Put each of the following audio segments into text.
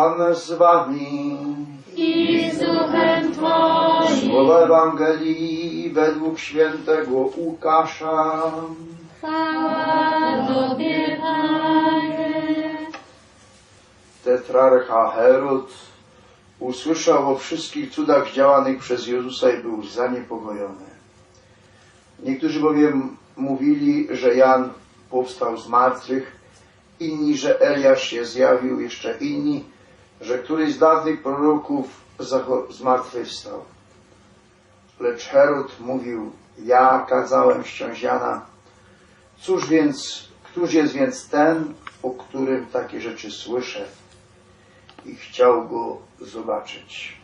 Pan z wami. i z duchem Twoim. Słowa Ewangelii według świętego Łukasza. Chwała Tobie, Panie. Tetrarcha Herod usłyszał o wszystkich cudach działanych przez Jezusa i był zaniepokojony. Niektórzy bowiem mówili, że Jan powstał z martwych, inni, że Eliasz się zjawił, jeszcze inni, że któryś z dawnych proroków zmartwychwstał. Lecz Herod mówił, ja kazałem ściąć Jana. Cóż więc, któż jest więc ten, o którym takie rzeczy słyszę? i chciał go zobaczyć.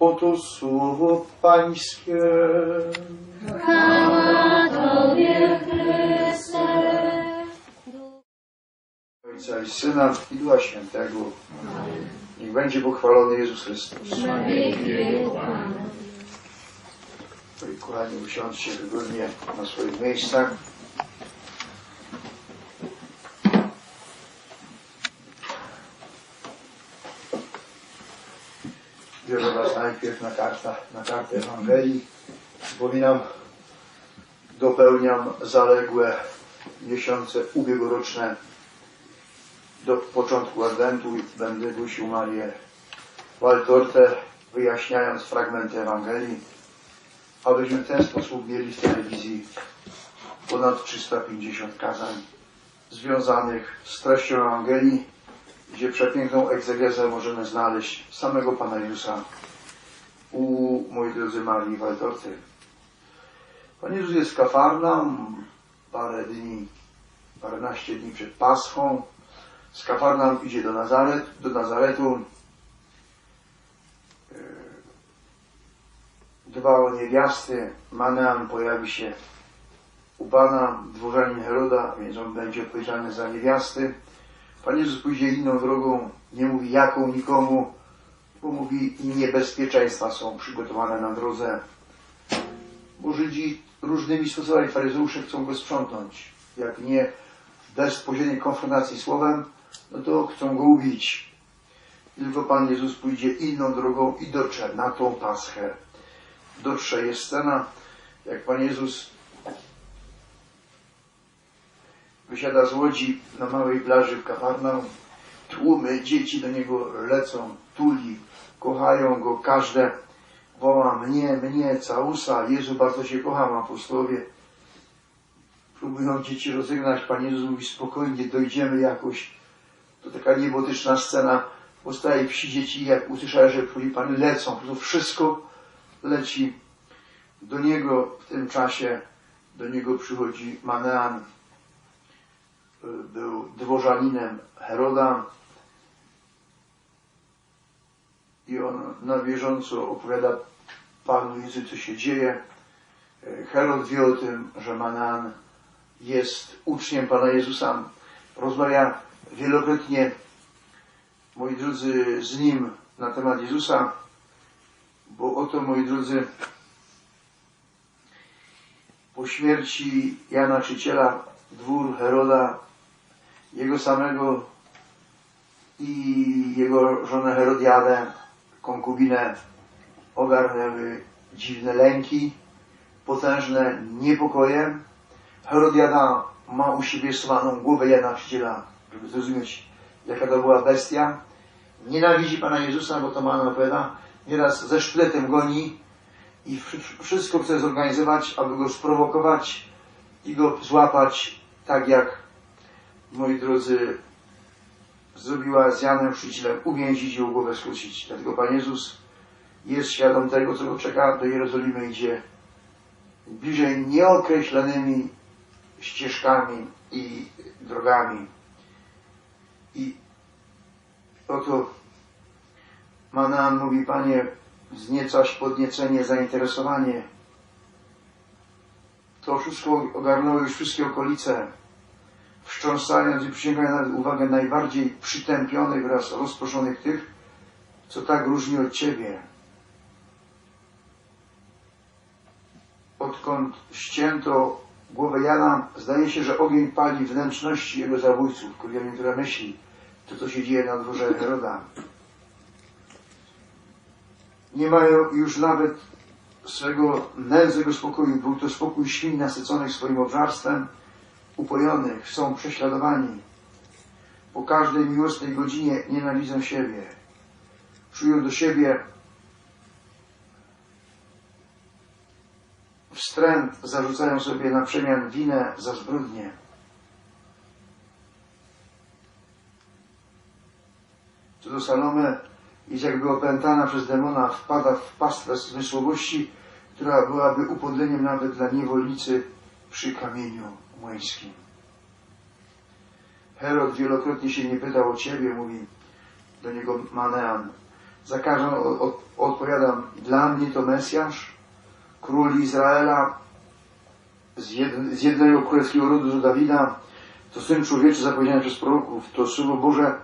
Oto słowo Pańskie. Ojca i Syna i Ducha Świętego. Niech będzie pochwalony Jezus Chrystus. Amen. Moi kochani, usiądźcie wygodnie na swoich miejscach. Biorę Was najpierw na, karta, na kartę Ewangelii. Przypominam, dopełniam zaległe miesiące ubiegłoroczne do początku Adwentu będę głosił Marię Waltortę, wyjaśniając fragmenty Ewangelii abyśmy w ten sposób mieli w telewizji ponad 350 kazań związanych z treścią Ewangelii, gdzie przepiękną egzegezę możemy znaleźć samego Pana Jezusa u, moi drodzy, Marii Waltorty. Pan Jezus jest w parę dni, paręnaście dni przed Paschą. Z Kafarnaum idzie do, Nazaret, do Nazaretu. dba o niewiasty, Manean pojawi się u Pana, dworzanin Heroda, więc on będzie odpowiedzialny za niewiasty. Pan Jezus pójdzie inną drogą, nie mówi jaką nikomu, bo mówi niebezpieczeństwa są przygotowane na drodze. Bo Żydzi różnymi sposobami faryzeusze chcą go sprzątnąć. Jak nie w bezpośredniej konfrontacji słowem, no to chcą go ubić. Tylko Pan Jezus pójdzie inną drogą i dotrze na tą paschę dotrze jest scena, jak Pan Jezus wysiada z łodzi na małej plaży w Kafarnaum. Tłumy dzieci do Niego lecą, tuli, kochają Go, każde woła mnie, mnie, całusa, Jezu bardzo Cię kocham, apostołowie. Próbują dzieci rozegnać, Pan Jezus mówi spokojnie, dojdziemy jakoś. To taka niebotyczna scena, postaje wsi dzieci, jak usłyszałem, że przychodzi Pan, lecą, po prostu wszystko leci do niego. W tym czasie, do niego przychodzi Manean, był dworzaninem Heroda. I on na bieżąco opowiada Panu Jezu, co się dzieje. Herod wie o tym, że Manean jest uczniem Pana Jezusa, rozmawia wielokrotnie, moi drodzy, z nim na temat Jezusa, bo oto, moi drodzy, po śmierci Jana Czyciela dwór Heroda, jego samego i jego żonę Herodiadę, konkubinę, ogarnęły dziwne lęki, potężne niepokoje. Herodiada ma u siebie schowaną głowę Jana Chrzciciela, żeby zrozumieć, jaka to była bestia. Nienawidzi Pana Jezusa, bo to Mana opowiada, nieraz ze sztyletem goni i wszystko chce zorganizować, aby go sprowokować i go złapać, tak jak, moi drodzy, zrobiła z Janem Chrzcicielem, uwięzić i głowę skrócić. Dlatego Pan Jezus jest świadom tego, co go czeka, do Jerozolimy idzie bliżej nieokreślonymi ścieżkami i drogami. I oto Manan mówi, Panie, wzniecasz podniecenie, zainteresowanie. To wszystko ogarnęło już wszystkie okolice, wstrząsając i przyciągając uwagę najbardziej przytępionych oraz rozproszonych tych, co tak różni od Ciebie. Odkąd ścięto głowę Jana, zdaje się, że ogień pali wnętrzności jego zabójców. Kuriami, która myśli, to co się dzieje na dworze Heroda. Nie mają już nawet swego nędznego spokoju. Był to spokój świń nasyconych swoim obżarstwem, upojonych, są prześladowani. Po każdej miłosnej godzinie nienawidzą siebie. Czują do siebie wstręt, zarzucają sobie na przemian winę za zbrodnie. Co do Salome, jest jakby opętana przez demona, wpada w pastwę zmysłowości, która byłaby upodleniem nawet dla niewolnicy przy kamieniu młyńskim. Herod wielokrotnie się nie pytał o ciebie, mówi do niego Manean. Za o- odpowiadam, dla mnie to Mesjasz, król Izraela, z, jed, z jednego królewskiego rodu do Dawida, to Syn Człowieczy zapowiedziany przez proroków, to Słowo Boże,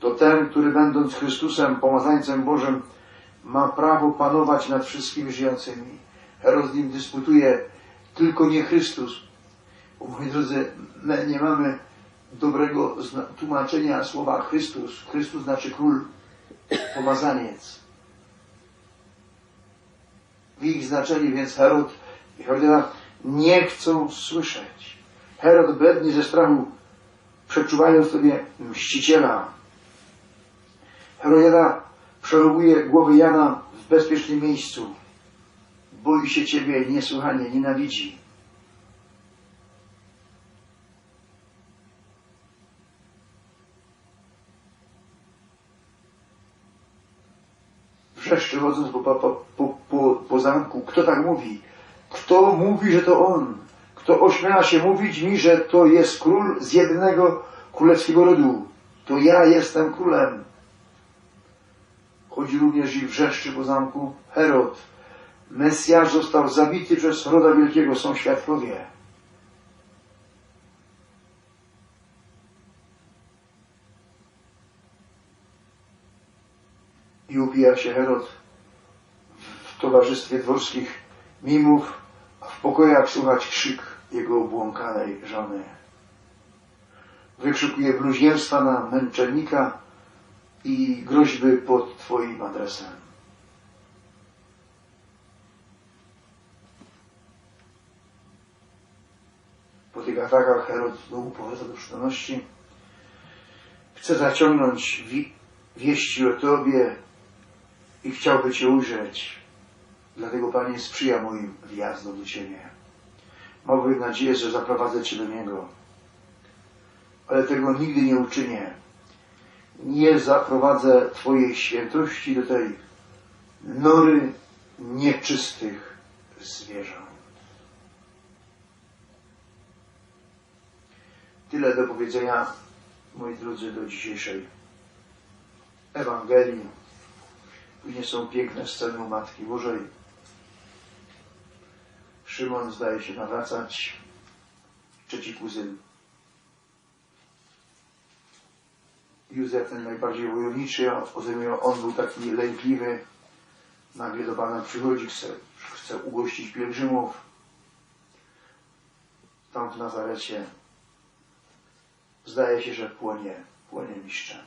to ten, który będąc Chrystusem, pomazańcem Bożym, ma prawo panować nad wszystkimi żyjącymi. Herod z nim dysputuje, tylko nie Chrystus. Bo moi drodzy, my nie mamy dobrego tłumaczenia słowa Chrystus. Chrystus znaczy król, pomazaniec. Ich znaczeniu więc Herod i Herodyna nie chcą słyszeć. Herod blednie ze strachu, przeczuwając sobie mściciela. Herodiada przerobuje głowy Jana w bezpiecznym miejscu. Boi się Ciebie niesłychanie, nienawidzi. Wrzeszczy chodząc po, po, po zamku. Kto tak mówi? Kto mówi, że to on? Kto ośmiela się mówić mi, że to jest król z jednego królewskiego rodu? To ja jestem królem. Chodzi również i wrzeszczy po zamku Herod. Mesjasz został zabity przez Heroda Wielkiego, są świadkowie. I upija się Herod towarzystwie dworskich mimów, a w pokojach słychać krzyk jego obłąkanej żony. Wykrzykuje bluźnierstwa na męczennika i groźby pod Twoim adresem. Po tych atakach Herod znowu powraca do przytomności. Chce zaciągnąć wi- wieści o Tobie i chciałby Cię ujrzeć. Dlatego, Panie, sprzyja moim wjazdom do Ciebie. Mam bowiem nadzieję, że zaprowadzę Cię do Niego. Ale tego nigdy nie uczynię. Nie zaprowadzę Twojej świętości do tej nory nieczystych zwierząt. Tyle do powiedzenia, moi drodzy, do dzisiejszej Ewangelii. Później są piękne sceny u Matki Bożej. Szymon zdaje się nawracać. Trzeci kuzyn. Józef, ten najbardziej wojowniczy, ozajmują, on był taki lękliwy. Nagle do Pana przychodzi, chce, chce ugościć pielgrzymów. Tam w Nazarecie zdaje się, że płonie, płonie mistrzem.